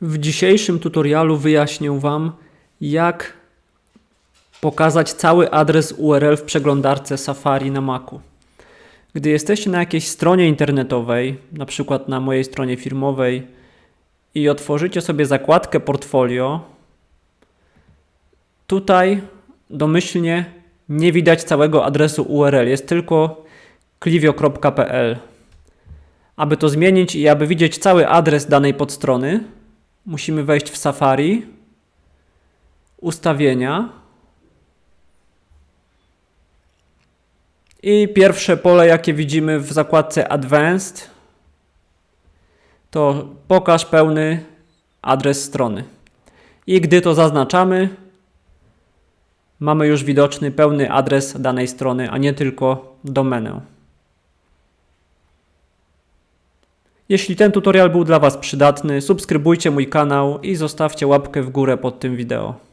W dzisiejszym tutorialu wyjaśnię Wam, jak pokazać cały adres URL w przeglądarce Safari na Macu. Gdy jesteście na jakiejś stronie internetowej, na przykład na mojej stronie firmowej i otworzycie sobie zakładkę portfolio, tutaj domyślnie nie widać całego adresu URL, jest tylko clivio.pl. Aby to zmienić i aby widzieć cały adres danej podstrony, musimy wejść w Safari, ustawienia i pierwsze pole, jakie widzimy w zakładce Advanced, to pokaż pełny adres strony. I gdy to zaznaczamy, mamy już widoczny pełny adres danej strony, a nie tylko domenę. Jeśli ten tutorial był dla Was przydatny, subskrybujcie mój kanał i zostawcie łapkę w górę pod tym wideo.